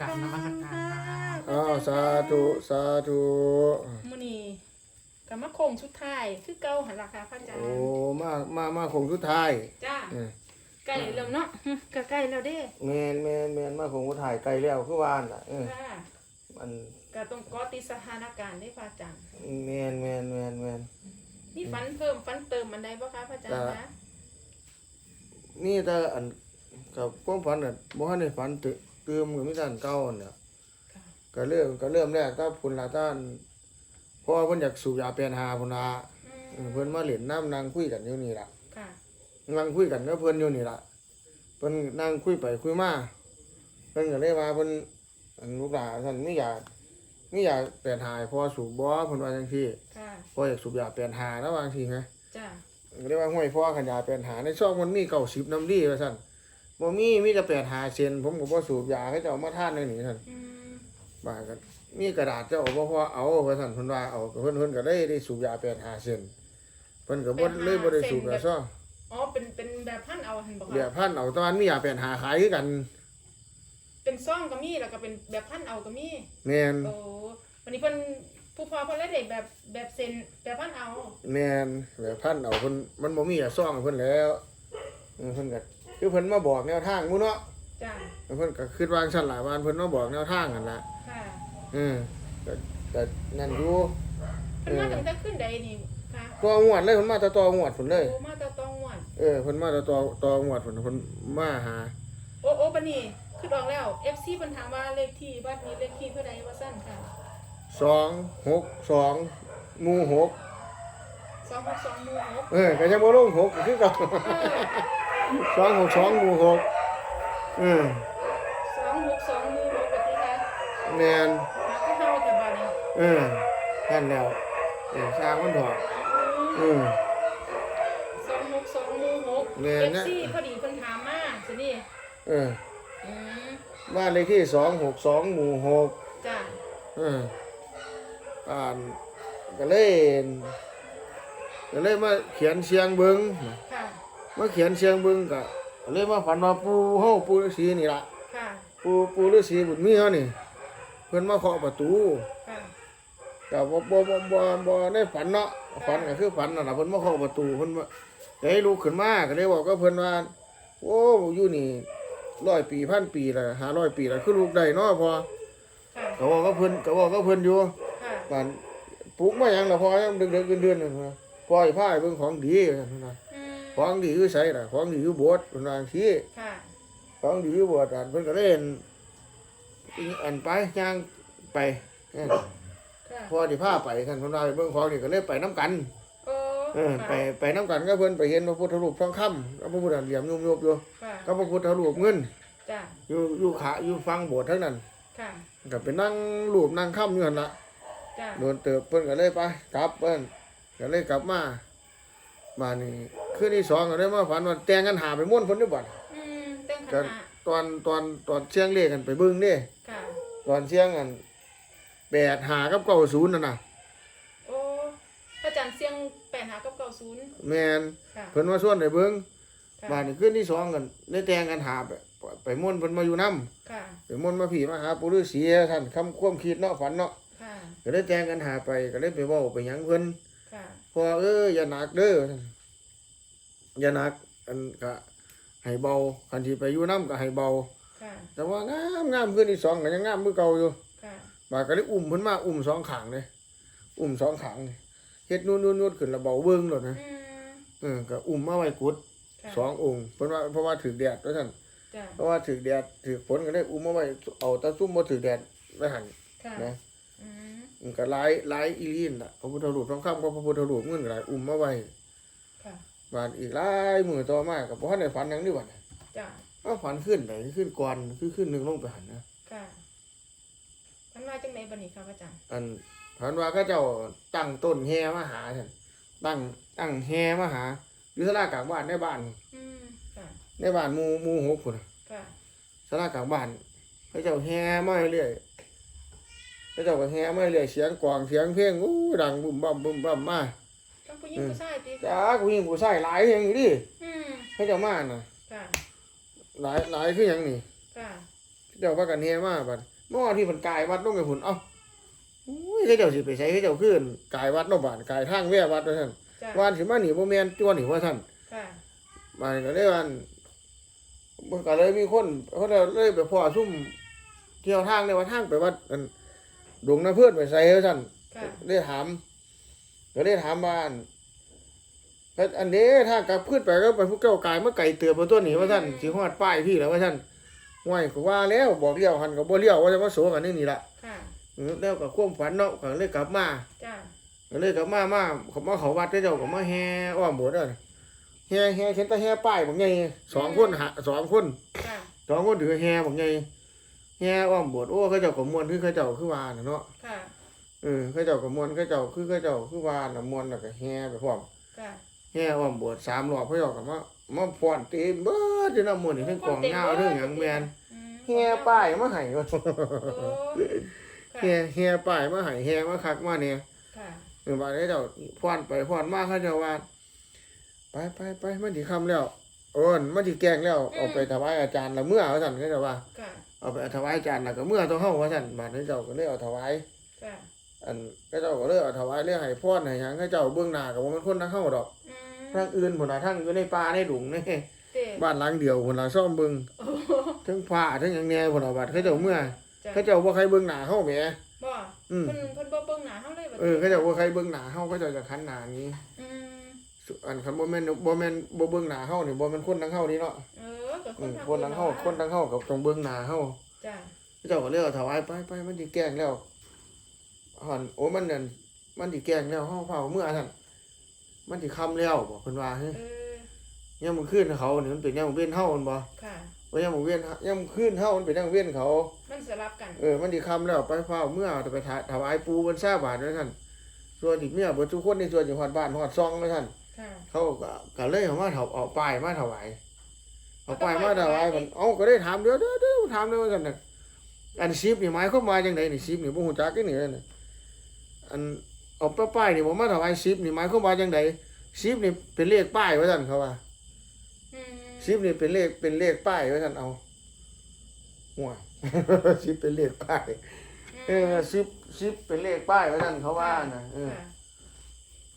กราบนมัสการครับอ้าวสาธุสาธุมื้อนี้ก็มาโคงชุดไทายคือเก่าหั่นล่ะค่ะพระอาจารโอ้ย์มามามาคงสุดท้ายจ้าเออใกล้แล้วเนาะก็ใกล้แล้วเด้แมนแมนแมนมาคงสุดท้ายไกลแล้วคือวานล่ะเออค่ะมันก็ต้องเกอติดสถานการณ์ได้พระอาจารย์แมนแมนแมนแมน มีฟันเพิ่มฟันเติมอันใดบ่คะพระอาจารย์จ้ะคะนี่แต่อันกับความฝันน่ะบ่ทันได้ฝันตึ เติมก็มีแต่อันเก่าน่ะค่ะก็เริ่มก็เริ่มแรกถ้าพุ่นละท่านเพราะว่าเพิ่นอยากสูบยาเปลี่ยนหาพุ่นละอืเออมเพิ่นมาเล่นน้ำนั่งคุยกันอยู่นี่ล่ะค่ะนั่งคุยกันกับเพิ่นอยู่นี่ล่ะเพิ่นนั่งคุยไปคุยมาเพิ่นก็เลยว่าเพิ่นอันลูกหลานท่านมีอยากมีอยากเปลี่ยนหายพอสูบบ่เพิ่นว่าจังซี่ค่ะพออยากสูบยาเปลี่ยนหาแล้วบางทีไงจ้าก็เลยว่าห้วยพ่อขันยาเปลี่ยนหาในช่องมันมี90น้ำดีว่าซั่น บ่มีมีแต่เปลี่ยนหาเซนผมก็บ่สูบยาให้เจ้าเอามาทานในนี่ซั่นอืมบ่าก็มีกระดาษเจ้าบ่พอเอาว่าซั่นเพิ่นว่าเอาก็เพิ่นเพิ่นก็ได้ได้สูบยาเปลี่ยนหาเซนเพิ่นก็บ่เลยบ่ได้สูบยาซ้ออ๋อเป็นเป็นแบบพันเอาหั่นบ่เดี๋ยวคะพันเอาตอนมียาเปลี่ยนหาขายคือกัน เป็นซ่องก็มีแล้วก็เป็นแบบพันเอาก็มีแม่นโอ้วันนี้เพิ่นผู้พอเพิ่นเลยได้แบบแบบเซ็นแบบพันเอาแม่นแบบพันเอาเพิ่นมันบ่มีอะซ่องให้เพิ่นแล้วเออเพิ่นก็ คือเพิ่นมาบอกแนวทางหมู่เนาะจ้าเพิ่นก็คิดว่าจั่งซั่นหลายวันเพิ่นมาบอกแนวทางกันล่ะค่ะเออก็ก็นั่นอยู่เพิ่นมาตั้งแต่ขึ้นใดนี่ค่ะตัวงวดเลยเพิ่นมาแตะตัวงวดพุ่นเลย โอ้มาแตะตองหวนเออเพิ่นมาแตะตัวตัวงวดพุ่นเพิ่นมาหา โอ้โอ้บัดนี้คือออกแล้ว FC เพิ่นถามว่าเลขที่บ้านนี้เลขที่เท่าใดว่าซั่นค่ะ262หมู่หก262หมู่6เออก็ยังบ่ลงหกคือเก่า เออ 262หมู่หกเออ262หมู่6ก็ที่ค่ะแม่นหาก็เฮาแต่บัดนี้เออนั่นแล้วเออสร้างมันถอดเออ262หมู่6แม่นนะ FC พอดีเพิ่นถามมาสินี่เอออืมบ้านเลขที่262หมู่หกจ้าเอออ่านก็เลยก็เลยมาเขียนเสียงเบิงค่ะ มาเขียนเสียงเบิงก็เลยมาฝันว่าปูเฮาปูฤาษีนี่ล่ะค่ะปูปูฤาษีบุญมีเฮานี่เพิ่นมาเคาะประตูค่ะก็บ่บ่บ่บ่บ่ได้ฝันเนาะฝันก็คือฝันนั่นล่ะเพิ่นมาเคาะประตูเพิ่นว่าก็ให้ลุกขึ้นมาก็เลยบอกกับเพิ่นว่าโอ้อยู่นี่ร้อยปีพันปีละ500ปีละคือลูกได้เนาะพอค่ะก็บอกกับเพิ่นก็บอกกับเพิ่นอยู่ค่ะบ้านปลูกมาหยังล่ะพอยังดึกๆเดือนๆนั่นว่าพอให้พาให้เบิ่งของดีว่าซั่นว่าอืม ของดีอยู่ไสล่ะของดีอยู่โบสถ์เพิ่นว่าจังซี่ค่ะ ของดีอยู่โบสถ์อันเพิ่นก็เล่นอันไปย่างไปเออค่ะพอที่พาไปท่านเพิ่นว่าไปเบิ่งของนี่ก็เลยไปนํกัน โอ้เออไปไปนํกันก็เพิ่นไปเห็นพระพุทธรูปทองคำกับพระพุทธเหลี่ยมยุบๆอยู่ค่ะกับพระพุทธรูปเงินจ้าอยู่อยู่ขาอยู่ฝั่งโบสถ์ทั้งนั้นค่ะก็ไปนั่งรูปนั่งค่ำอยู่นั่นล่ะจ้าโดนเติบเพิ่นก็เลยไปกลับเพิ่นก็เลยกลับมาบ้านนี้ คืนที่สองก็เลยมาฝันว่าแต่งกันหาไปม่วนเพิ่นด้วยบัดอืมเต้นขก็นาดตอนตอนตอนเชียงเลขกันไปเบิ่งเด้ค่ะ ตอนเชียงกันแปดหากับเก้าศูนย์นั่นน่ะ โอ้พระจันทร์เสียงแปดหากับเก้าศูนย์แม่นค่ะเพิ่นมาส่วนไปเบิ่งค่ะบ้านนี้คืนที่สองกันได้แต่งกันหาไปไปม่วนเพิ่นมาอยู่นํค่ะ ไปม่วนมาผีมาหาปู่ฤาษีท่านคำความคิดเนาะฝันเนาะค่ะ ก็ได้แต่งกันหาไปก็เลยไปเว้าไปหยังเพิ่นค่ะ พอเอออย่าหนักเด้อ อย่าหนักอันก็ให้เบาคันที่ไปอยู่น้ำก็ให้เบา ค่ะ แต่ว่างามงามขึ้นที่สองก็ยังงามมือเก่าอยู่ค่ะ บาดก็เลยอุ้มเพิ่นมาอุ้มสองขางเลยอุ้มสองขางเลยเฮ็ดนู่นนู่นนู่นขึ้นแล้วเบาเบิ่งโลดนะอืมเออก็อุ้มมาไว้กุดค่ะสององค์เพิ่นว่าเพราะว่าถือแดดว่าซั่นจ้าเพราะว่าถือแดดถือฝนก็เลยอุ้มมาไว้เอาแตะซุ่มบ่ถือแดดไว้หั่นค่ะนะอืมมันก็หลายหลายอีหลีนน่ะพระพุทธรูปทองคำกับพระพุทธรูปเงินก็หลายอุ้มมาไว้ค่ะ บาดอีกหลายมือต่อมากับพ่อในฝันหยังนี่บัดน่ะจ้าว่าฝันขึ้นไหนขึ้นก่อนคือขึ้นหนึ่งลงไปหันนะค่ะมันมาจังไหนบันนี้ค่ะพระจันทร์อันฝันว่าก็เจ้าตั้งต้นแฮมาหาฉันตั้งตั้งแฮมาหาอยู่สลากลางบ้านในบ้าน อืมค่ะในบ้านหมู่หมู่หกคนน่ะค่ะสลากลางบ้านเขาเจ้าแฮมาเรื่อยเขาเจ้าก็แฮมาเรื่อยเสียงกลองเสียงเพลงอู้ดังบุ้มบั่มบุ้มบั่มมา ทั้งผู้หญิงผู้ชายติจ้ากูยิงกูใส่หลายอย่างอยู่ดิอืมเขาเจ้ามาน่ะ ค่ะหลายหลายคือหยังนี่ ค่ะคืเจ้าพากันแห่มาบัดหม้อที่มันกายวัดลงไปพุ่นเอ้าโอ้ยเขาเจ้าสิไปใช้เขาเจ้าขึ้นกายวัดเนาะบาดกายทางแว่วัดว่าซั่นจ้ะวานสิมาหนีบ่แม่นจ้วนนี่ว่าซั่น ค่ะมาก็เลยว่ามันก็เลยมีคนเขาเลยไปพ่อซุ่มเที่ยวทางในว่าทางไปวัดอันดงนาเพื่อนไปใส่ว่าซั่นค่ะได้ถาม ก็ได้ถามบ้านก็อันนี้ถ้ากลับขึ้นไปก็ไปพวกเก้ากายเมื่อไก่เตือนบนต้นนี้ว่าท่านสิฮอดป้ายพี่แล้วว่าท่านห่วยก็ว่าแล้วบอกเลี้ยวหันก็บ่เลี้ยวว่าจะมาโสกันนี่นี่ละค่ะเออแล้วก็ความฝันเนาะก็เลยกลับมาจ้ะก็เลยกลับมามาเขามาเขาวัดได้เจ้าก็มาแห่อ้อมโบสถ์เด้อแห่แห่เห็นแต่แห่ป้ายบักใหญ่สองคนหาสองคนค่ะสองคนถือแห่บักใหญ่แห่อ้อมโบสถ์โอ้เขาเจ้าก็ม่วนคือเขาเจ้าคือว่าน่ะเนาะค่ะ เออเขาเจ้าก็ม่วนเขาเจ้าคือเขาเจ้าคือว่าน่ะม่วนแล้วก็แห่ไปพร้อมค่ะแห่อ้อมโบสถ์สามรอบเขาเจ้าก็มามาฟ้อนเต็มเบิดอยู่นำหมู่นี่ทั้งกองยาวทั้งหยังแม่นอืมแห่ป้ายมาให้ว่าโอ้ค่ะแห่แห่ป้ายมาให้แห่มาคักมาเนี่ย ค่ะเออว่าเขาเจ้าฟ้อนไปฟ้อนมาเขาเจ้าว่าไปไปไปมันสิค่ำแล้วโอ้นมันสิแกล้งแล้วเอาไปถวายอาจารย์ละเมื่อว่าซั่นเขาเจ้าว่าค่ะเอาไปถวายอาจารย์แล้วก็เมื่อต้องเฮาว่าซั่นบาดนี้เจ้าก็เลยเอาถวาย ค่ะ อันเขาเจ้าก็เลยเอาถวายเรื่องให้พรให้หยังเขาเจ้าเบื้องหน้าก็บ่แม่นคนทั้งเฮาดอกอืมทางอื่นพุ่นน่ะทางอยู่ในป่าในดงนี่เต้บ้านหลังเดียวพุ่นล่ะซ่อมเบิ่งโอ้ทั้งผ้าทั้งหยังแหน่พุ่นน่ะบัดเขาเจ้าเมื่อจ้ะเขาเจ้าบ่ใครเบิ่งหน้าเฮาแหมบ่อืมเพิ่นเพิ่นบ่เบิ่งหน้าเฮาเลยบัดเออเขาเจ้าบ่ใครเบิ่งหน้าเฮาเขาเจ้าจะคันหน้านี้ อืมอันคันบ่แม่นบ่แม่นบ่เบิ่งหน้าเฮานี่บ่แม่นคนทั้งเฮานี่เนาะเออก็คอืนมทางคนทั้งเฮาคนทั้งเฮาก็ต้องเบิ่งหน้าเฮาจ้ะเขาเจ้าก็เลยเอาถวายไปไปมันสิแกล้งแล้ว หั่นโอ้มันนั่นมันสิแกล้งแล้วเฮาเผาเมื่อซั่นมันสิค่ำแล้วบ่เพิ่นว่าเฮ้ยเออยามมื้อคืนเขานี่มันเป็นยามมื้อเว้นเฮามันบ่ค่ะว่ายามมื้อเว้นยามมื้อคืนเฮามันเป็นยามมื้อเว้นเขา มันสลับกัน เออ มันสิคำแล้วไปเฝ้าเมื่อจะไปถาถวายปูบนซาบาทด้วยท่านส่วนอีกเมื่อเบิดทุกคนในส่วนอยู่ฮอดบ้านฮอดซองด้วยท่านค่ะเขาก็ก็เลยเอามาถเอาป้ายมาถวายเอาป้ายมาถวายมันเอ้าก็ได้ถามเดี๋ยวเดี๋ยวเดี๋ยวถามเดี๋ยวกันน่ะอันซิปนี่หมายความว่าจังไดนี่ซิปนี่บ่ฮู้จักอีนี่น่ะ อันเอาป้ายนี่บ่มาถวายซิปนี่หมายความว่าจังไดซิปนี่เป็นเลขป้ายว่าซั่นเขาว่าอืมซิปนี่เป็นเลขเป็นเลขป้ายว่าซั่นเอาหัวซิปเป็นเลขป้ายเออซิปซิปเป็นเลขป้ายว่าท่านเขาว่านะเออค่ะ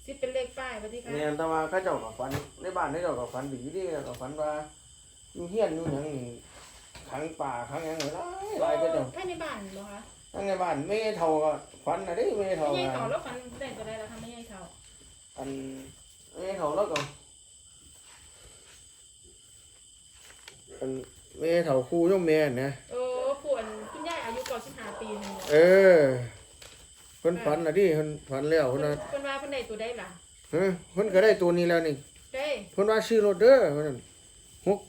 สิเป็นเลขป้ายบัดนี้ค่ะเนี่ยแต่ว่าเขาเจ้ากับฝันในบ้านเขาเจ้ากับฝันดีเดีกับฝันว่าอยู่เฮียนอยู่หยังนี่ขังป่าขังหยังหลายหลายก็เจ้าภายในบ้านบ่คะ ทั้งในบ้านไม่เท่าก็ฝันนะเด้ไม่เท่าไม่ใหญ่กัเฒ่านแล้วฟันได้ก็ได้แล้วค่ะไม่ใหญ่เฒ่าอันไม่เท่าแล้วก็อันไม่เท่าครูย่อมแม่นะโอ้ผู้อันคุณยายอายุ95ปีนึงเออเพิ่นฝันนะดิเพิ่นฝันแล้วเพิ่นว่าเพิ่นว่าเพิ่นได้ตัวได้ล่ะเฮ้ยเพิ่นก็ได้ตัวนี้แล้วนี่ได้เพิ่นว่าชื่อรถเด้อเพิ่นนั่นหก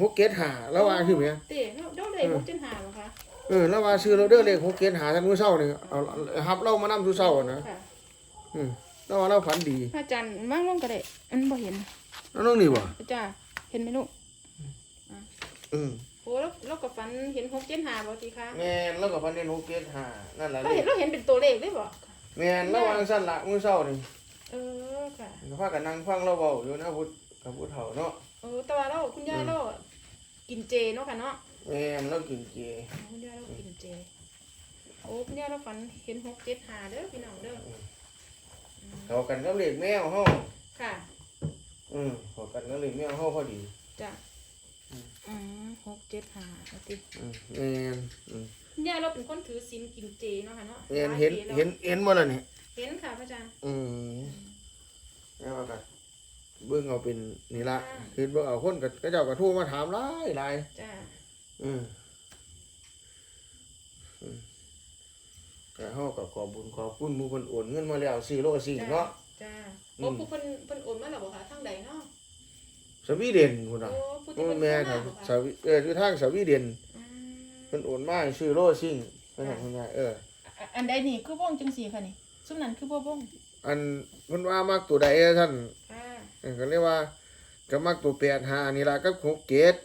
หกเกตหาแล้วว่าคือแหมติเด้ได้6 7 5บ่คะเอ ออแล้วว่าชื่อรถเด้อเลขหกเกตหาท่านมือเช้านี่เอารับเรามานำสู่เช้าอะนะค่ะอืมแล้วว่าเราฝันดีพระอาจารย์วางลงก็ได้อันบ่เห็นแล้วน้องนี่บ่จ้าเห็นไหมลูกอืมโอ้แล้วเราก็ฝันเห็น6 7 5บ่ติคะแม่นแล้วก็ฝันเห็นหกเกตหานั่นแหละเราเห็นเราเห็นเป็นตัวเลขเลยบ่แม่นแล้ววางซั่นละมือเช้านี่เออค่ะพากันนั่งฟังเราเว้าอยู่นะพุทธกับพุทธเฒ่าเนาะเออแต่ว่าเราคุณยายเรากินเจเนาะค่ะเนาะ แม่นเรากินเจคุณยายเรากินเจ โอ้คุณยายเราฝันเห็นหกเจ็ดหาเด้อพี่น้องเด้อเข้ากันกับเลขแมวเฮาค่ะอืมเข้ากันกับเลขแมวเฮาพอดี จ้ะอืมหกเจ็ดหาเอาติอืมแม่นอืมคุณยายเราเป็นคนถือศีลกินเจเนาะค่ะเนาะแม่นลายเห็นปีแล้วเห็นเห็นบ่ล่ะนี่เห็นค่ะพระอาจารย์ อืมแล้วก็เบิ่งเอาเป็นนี่ละคือเบิ่งเอาคนก็ก็เจ้าก็โทรมาถามหลายหลายจ้า อืมอืมก็เฮาก็ขอบบุญขอบคุณหมู่เพิ่นโอนเงินมาแล้ว4โล4เนาะ จ้าอืโอ้มผู้เพิ่นเพิ่นโอนมาแล้วบ่คะทางใดเนาะสวีเดนพุ่นน่ะโอ้ผู้ที่โอ้เพิ่นแม่เข้าคมารับบ่สคะวีเอออยู่ทางสวีเดนอืมเพิ่นโอนมาให้ซื้อโลซิ่งเพิ่นว่าคุณยายเออ อะอันใดนี่คือวงจังซี่ค่ะนี่ซุมนั้นคือบ่วงอันเพิ่นว่ามักตัวใดอะท่าน ค่ะเออก็เรียกว่าก็มักตัว8 5นี่ล่ะกับ6เกต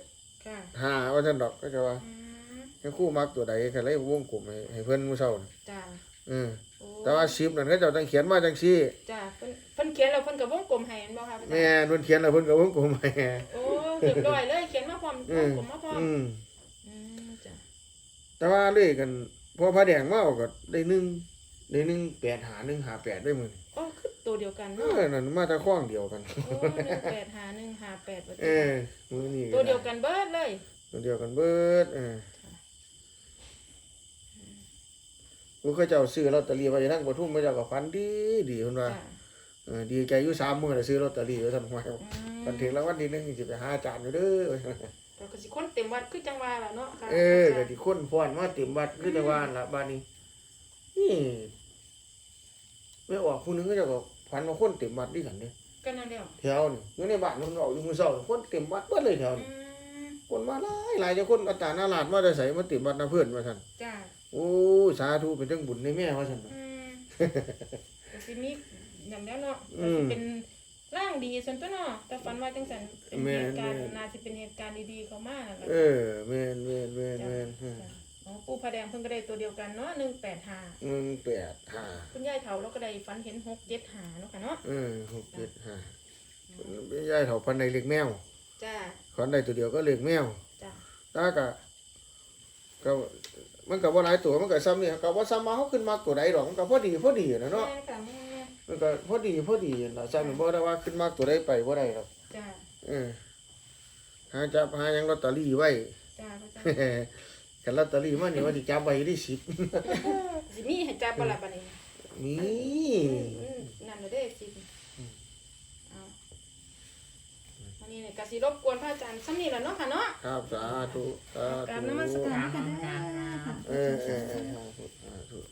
ค่ะ5ว่าท่านดอกก็จะว่าอืมให้ครู่มักตัวใดก็เลยวงกลมให้ให้เพิ่นมื้อเช้าน่ะจ้าอืมโอ้แต่ว่าชิปนั่นเขาเจ้าต้องเขียนมาจังซี่จ้าเพิ่นเพิ่นเขียนแล้วเพิ่นก็วงกลมให้แม่นบ่คะพระอาจารย์ แม่เพิ่นเขียนแล้วเพิ่นก็วงกลมให้ โอ้เรียบร้อยเลยเขียนมาพร้อมอืม ผมมาพร้อมอืมอืมจ้ะแต่ว่าเลขกันพอพระแดงมาเอาก็ได้หนึ่งได้หนึ่งแปดหาหนึ่งหาแปดได้มื้อนี้ อ๋อคือตัวเดียวกันเอเนาะอนั่นมาแตะข้องเดียวกัน โอ้หนึ่งแปดหาหนึ่งหาแปดว่าเออมื้อนี้ตัวเดียวกันเบิดเลย ตัวเดียวกันเบิดเออกูเคยเจ้าซื้อลอตเตอรี่ไว้นั่งปทุมมาเจ้าก็ฝันดีดีเพิ่นว่าจ้ะเออดีใจอยู่สามมื้อน่ะซื้อลอตเตอรี่ไว้ซั่นว่าอืมกันถึงรางวัลที่หนึ่งสิไปหาอาจารย์อยู่เด้อ เราก็สิคนเต็มวัดคือจังหวะล่ะเนาะค่ะเออก็ที่คนฟ้อนมาเต็มวัดคือแต่ว่าล่ะบ้านนี้นี่ ไม่ออกผู้หนึงก็เจะก็พันว่าคนเต็มวัดด้วยกันเด้ก็นั่นเดียวแถวนี่อยู่ในบ้านมันออกอยู่มื้อเช้าคนเต็มวัดเบิดเลยแถวอืนี้มคนมาหลายหลายเจ้าคนอาจารย์นาลาดมาได้ใส่มาเต็มวัดนะเพื่อนว่าซั่นจ้าโอ้สาธุเป็นจังบุญในแม่ว่าซั่นอืมก็สิมีอย่างแล้วเนาะอืก็มสิเป็นร่างดีส่วนตัวเนาะแต่ฝันว่าจังสันเป็นแม่เหนตุการณ์แม่นน่าสิเป็นเหตุการณ์ดีๆเข้ามานั่นแหละเออแม่นแม่นแม่นแม่นจ้ะ อ๋อปู่พระแดงเพิ่นก็ได้ตัวเดียวกันเนาะหนึ่งแปดห้าหนึ่งแปดห้าคุณยายเฒ่าเราก็ได้ฝันเห็นหกเจ็ดหาเนาะค่ะเนาะเออหกเจ็ดห้าไม่ใช่เถาพันในเล็กแมวจ้าขอนได้ตัวเดียวก็เล็กแมวจ้าตากะก็มันก็บ่หลายตัวมันก็ซ้ำนี่ก็บ่ซ้ำมาเฮาขึ้นมาตัวใดดอกมันก็พอดีพอดีนะเนาะแม่ค่ะแม่มันก็พอดีพอดีล่ะซ้ำนี่บ่ได้ว่าขึ้นมาตัวใดไปบ่ได้หรอกจ้าเออหาจับหาหยังลอตเตอรี่ไว้จ้าพระเจ้า กันลอตเตอรี่มานี่ว่าสิจับไว้ได้10สิมีให้จับบ่ล่ะบัดนี้มีอืมนั่นน่ะเด้สิเอาอันนี้เนี่ยก็สิรบกวนพระอาจารย์ซ้ำนี่ล่ะเนาะค่ะเนาะ ครับสาธุสากราบธุนมัสการค่ะเออเออเออ